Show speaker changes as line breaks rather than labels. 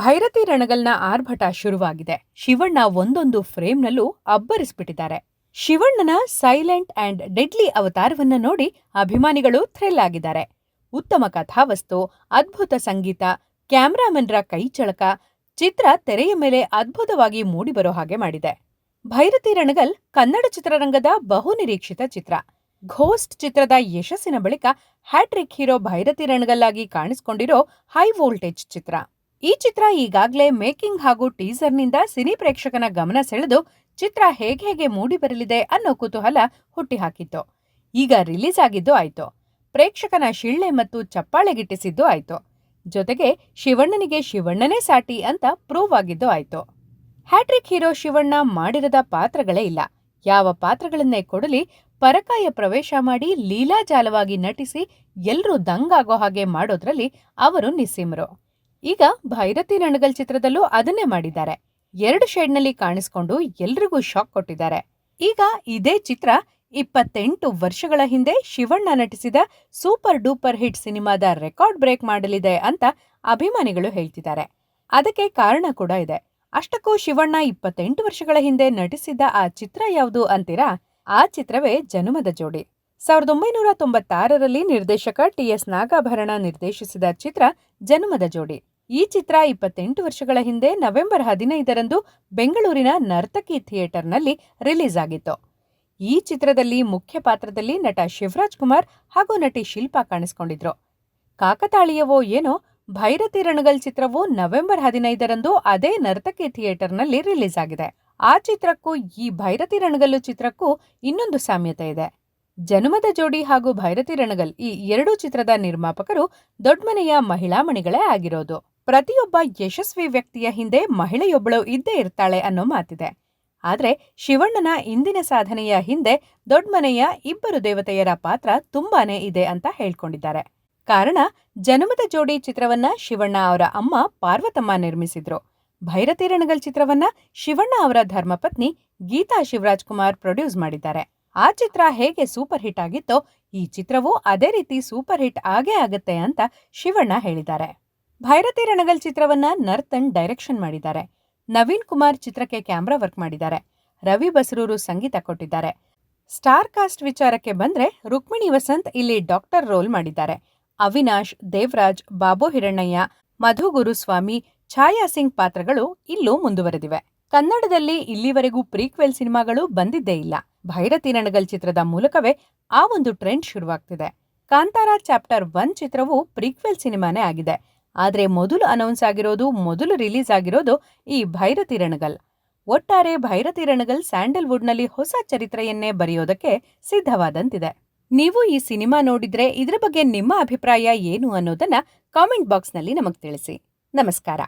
ಭೈರತಿ ರಣಗಲ್ನ ಆರ್ಭಟ ಶುರುವಾಗಿದೆ. ಶಿವಣ್ಣ ಒಂದೊಂದು ಫ್ರೇಮ್ನಲ್ಲೂ ಅಬ್ಬರಿಸ್ಬಿಟ್ಟಿದ್ದಾರೆ. ಶಿವಣ್ಣನ ಸೈಲೆಂಟ್ ಅಂಡ್ ಡೆಡ್ಲಿ ಅವತಾರವನ್ನ ನೋಡಿ ಅಭಿಮಾನಿಗಳು ಥ್ರಿಲ್ ಆಗಿದ್ದಾರೆ. ಉತ್ತಮ ಕಥಾವಸ್ತು, ಅದ್ಭುತ ಸಂಗೀತ, ಕ್ಯಾಮ್ರಾಮನ್ರ ಕೈಚಳಕ ಚಿತ್ರ ತೆರೆಯ ಮೇಲೆ ಅದ್ಭುತವಾಗಿ ಮೂಡಿಬರೋ ಹಾಗೆ ಮಾಡಿದೆ. ಭೈರತಿ ರಣಗಲ್ ಕನ್ನಡ ಚಿತ್ರರಂಗದ ಬಹುನಿರೀಕ್ಷಿತ ಚಿತ್ರ. ಘೋಸ್ಟ್ ಚಿತ್ರದ ಯಶಸ್ಸಿನ ಬಳಿಕ ಹ್ಯಾಟ್ರಿಕ್ ಹೀರೋ ಭೈರತಿ ರಣಗಲ್ ಆಗಿ ಕಾಣಿಸಿಕೊಂಡಿರೋ ಹೈ ವೋಲ್ಟೇಜ್ ಚಿತ್ರ. ಈ ಚಿತ್ರ ಈಗಾಗಲೇ ಮೇಕಿಂಗ್ ಹಾಗೂ ಟೀಸರ್ನಿಂದ ಸಿನಿ ಪ್ರೇಕ್ಷಕನ ಗಮನ ಸೆಳೆದು ಚಿತ್ರ ಹೇಗೆ ಹೇಗೆ ಮೂಡಿಬರಲಿದೆ ಅನ್ನೋ ಕುತೂಹಲ ಹುಟ್ಟಿಹಾಕಿತ್ತು. ಈಗ ರಿಲೀಸ್ ಆಗಿದ್ದು ಆಯ್ತು. ಪ್ರೇಕ್ಷಕನ ಶಿಳ್ಳೆ ಮತ್ತು ಚಪ್ಪಾಳೆ ಗಿಟ್ಟಿಸಿದ್ದು ಆಯ್ತು. ಜೊತೆಗೆ ಶಿವಣ್ಣನಿಗೆ ಶಿವಣ್ಣನೇ ಸಾಟಿ ಅಂತ ಪ್ರೂವ್ ಆಗಿದ್ದು ಆಯ್ತು. ಹ್ಯಾಟ್ರಿಕ್ ಹೀರೋ ಶಿವಣ್ಣ ಮಾಡಿರದ ಪಾತ್ರಗಳೇ ಇಲ್ಲ. ಯಾವ ಪಾತ್ರಗಳನ್ನೇ ಕೊಡಲಿ, ಪರಕಾಯ ಪ್ರವೇಶ ಮಾಡಿ ಲೀಲಾಜಾಲವಾಗಿ ನಟಿಸಿ ಎಲ್ಲರೂ ದಂಗಾಗೋ ಹಾಗೆ ಮಾಡೋದ್ರಲ್ಲಿ ಅವರು ನಿಸ್ಸೀಮರು. ಈಗ ಭೈರತಿ ರಣಗಲ್ ಚಿತ್ರದಲ್ಲೂ ಅದನ್ನೇ ಮಾಡಿದ್ದಾರೆ. ಎರಡು ಶೇಡ್ನಲ್ಲಿ ಕಾಣಿಸ್ಕೊಂಡು ಎಲ್ರಿಗೂ ಶಾಕ್ ಕೊಟ್ಟಿದ್ದಾರೆ. ಈಗ ಇದೇ ಚಿತ್ರ ಇಪ್ಪತ್ತೆಂಟು ವರ್ಷಗಳ ಹಿಂದೆ ಶಿವಣ್ಣ ನಟಿಸಿದ ಸೂಪರ್ ಡೂಪರ್ ಹಿಟ್ ಸಿನಿಮಾದ ರೆಕಾರ್ಡ್ ಬ್ರೇಕ್ ಮಾಡಲಿದೆ ಅಂತ ಅಭಿಮಾನಿಗಳು ಹೇಳ್ತಿದ್ದಾರೆ. ಅದಕ್ಕೆ ಕಾರಣ ಕೂಡ ಇದೆ. ಅಷ್ಟಕ್ಕೂ ಶಿವಣ್ಣ ಇಪ್ಪತ್ತೆಂಟು ವರ್ಷಗಳ ಹಿಂದೆ ನಟಿಸಿದ್ದ ಆ ಚಿತ್ರ ಯಾವುದು ಅಂತೀರಾ? ಆ ಚಿತ್ರವೇ ಜನುಮದ ಜೋಡಿ. ಸಾವಿರದ ಒಂಬೈನೂರ ತೊಂಬತ್ತಾರರಲ್ಲಿ ನಿರ್ದೇಶಕ ಟಿಎಸ್ ನಾಗಾಭರಣ ನಿರ್ದೇಶಿಸಿದ ಚಿತ್ರ ಜನುಮದ ಜೋಡಿ. ಈ ಚಿತ್ರ ಇಪ್ಪತ್ತೆಂಟು ವರ್ಷಗಳ ಹಿಂದೆ ನವೆಂಬರ್ ಹದಿನೈದರಂದು ಬೆಂಗಳೂರಿನ ನರ್ತಕಿ ಥಿಯೇಟರ್ನಲ್ಲಿ ರಿಲೀಸ್ ಆಗಿತ್ತು. ಈ ಚಿತ್ರದಲ್ಲಿ ಮುಖ್ಯ ಪಾತ್ರದಲ್ಲಿ ನಟ ಶಿವರಾಜ್ ಕುಮಾರ್ ಹಾಗೂ ನಟಿ ಶಿಲ್ಪಾ ಕಾಣಿಸಿಕೊಂಡಿದ್ರು. ಕಾಕತಾಳೀಯವೋ ಏನೋ, ಭೈರತಿ ರಣಗಲ್ ಚಿತ್ರವು ನವೆಂಬರ್ ಹದಿನೈದರಂದು ಅದೇ ನರ್ತಕಿ ಥಿಯೇಟರ್ನಲ್ಲಿ ರಿಲೀಸ್ ಆಗಿದೆ. ಆ ಚಿತ್ರಕ್ಕೂ, ಈ ಭೈರತಿ ರಣಗಲ್ಲು ಚಿತ್ರಕ್ಕೂ ಇನ್ನೊಂದು ಸಾಮ್ಯತೆ ಇದೆ. ಜನುಮದ ಜೋಡಿ ಹಾಗೂ ಭೈರತಿ ರಣಗಲ್ ಈ ಎರಡೂ ಚಿತ್ರದ ನಿರ್ಮಾಪಕರು ದೊಡ್ಮನೆಯ ಮಹಿಳಾಮಣಿಗಳೇ ಆಗಿರೋದು. ಪ್ರತಿಯೊಬ್ಬ ಯಶಸ್ವಿ ವ್ಯಕ್ತಿಯ ಹಿಂದೆ ಮಹಿಳೆಯೊಬ್ಬಳು ಇದ್ದೇ ಇರ್ತಾಳೆ ಅನ್ನೋ ಮಾತಿದೆ. ಆದರೆ ಶಿವಣ್ಣನ ಇಂದಿನ ಸಾಧನೆಯ ಹಿಂದೆ ದೊಡ್ಮನೆಯ ಇಬ್ಬರು ದೇವತೆಯರ ಪಾತ್ರ ತುಂಬಾನೇ ಇದೆ ಅಂತ ಹೇಳ್ಕೊಂಡಿದ್ದಾರೆ. ಕಾರಣ, ಜನುಮದ ಜೋಡಿ ಚಿತ್ರವನ್ನ ಶಿವಣ್ಣ ಅವರ ಅಮ್ಮ ಪಾರ್ವತಮ್ಮ ನಿರ್ಮಿಸಿದ್ರು. ಭೈರತಿರಣಗಲ್ ಚಿತ್ರವನ್ನ ಶಿವಣ್ಣ ಅವರ ಧರ್ಮಪತ್ನಿ ಗೀತಾ ಶಿವರಾಜ್ ಕುಮಾರ್ ಪ್ರೊಡ್ಯೂಸ್ ಮಾಡಿದ್ದಾರೆ. ಆ ಚಿತ್ರ ಹೇಗೆ ಸೂಪರ್ ಹಿಟ್ ಆಗಿತ್ತೋ ಈ ಚಿತ್ರವೂ ಅದೇ ರೀತಿ ಸೂಪರ್ ಹಿಟ್ ಆಗೇ ಆಗುತ್ತೆ ಅಂತ ಶಿವಣ್ಣ ಹೇಳಿದ್ದಾರೆ. ಭೈರತಿ ರಣಗಲ್ ಚಿತ್ರವನ್ನ ನರ್ತನ್ ಡೈರೆಕ್ಷನ್ ಮಾಡಿದ್ದಾರೆ. ನವೀನ್ ಕುಮಾರ್ ಚಿತ್ರಕ್ಕೆ ಕ್ಯಾಮ್ರಾ ವರ್ಕ್ ಮಾಡಿದ್ದಾರೆ. ರವಿ ಬಸರೂರು ಸಂಗೀತ ಕೊಟ್ಟಿದ್ದಾರೆ. ಸ್ಟಾರ್ ಕಾಸ್ಟ್ ವಿಚಾರಕ್ಕೆ ಬಂದ್ರೆ ರುಕ್ಮಿಣಿ ವಸಂತ್ ಇಲ್ಲಿ ಡಾಕ್ಟರ್ ರೋಲ್ ಮಾಡಿದ್ದಾರೆ. ಅವಿನಾಶ್, ದೇವರಾಜ್, ಬಾಬು ಹಿರಣ್ಣಯ್ಯ ಮಧು ಗುರುಸ್ವಾಮಿ ಛಾಯಾ ಸಿಂಗ್ ಪಾತ್ರಗಳು ಇಲ್ಲೂ ಮುಂದುವರೆದಿವೆ. ಕನ್ನಡದಲ್ಲಿ ಇಲ್ಲಿವರೆಗೂ ಪ್ರೀಕ್ವೆಲ್ ಸಿನಿಮಾಗಳು ಬಂದಿದ್ದೇ ಇಲ್ಲ. ಭೈರತಿ ರಣಗಲ್ ಚಿತ್ರದ ಮೂಲಕವೇ ಆ ಒಂದು ಟ್ರೆಂಡ್ ಶುರುವಾಗ್ತಿದೆ. ಕಾಂತಾರ ಚಾಪ್ಟರ್ ಒನ್ ಚಿತ್ರವು ಪ್ರೀಕ್ವೆಲ್ ಸಿನಿಮಾನೇ ಆಗಿದೆ. ಆದ್ರೆ ಮೊದಲು ಅನೌನ್ಸ್ ಆಗಿರೋದು, ಮೊದಲು ರಿಲೀಸ್ ಆಗಿರೋದು ಈ ಭೈರತಿ ರಣಗಲ್. ಒಟ್ಟಾರೆ ಭೈರತಿ ರಣಗಲ್ ಸ್ಯಾಂಡಲ್ವುಡ್ನಲ್ಲಿ ಹೊಸ ಚರಿತ್ರೆಯನ್ನೇ ಬರೆಯೋದಕ್ಕೆ ಸಿದ್ಧವಾದಂತಿದೆ. ನೀವು ಈ ಸಿನಿಮಾ ನೋಡಿದ್ರೆ ಇದರ ಬಗ್ಗೆ ನಿಮ್ಮ ಅಭಿಪ್ರಾಯ ಏನು ಅನ್ನೋದನ್ನ ಕಾಮೆಂಟ್ ಬಾಕ್ಸ್ನಲ್ಲಿ ನಮಗೆ ತಿಳಿಸಿ. ನಮಸ್ಕಾರ.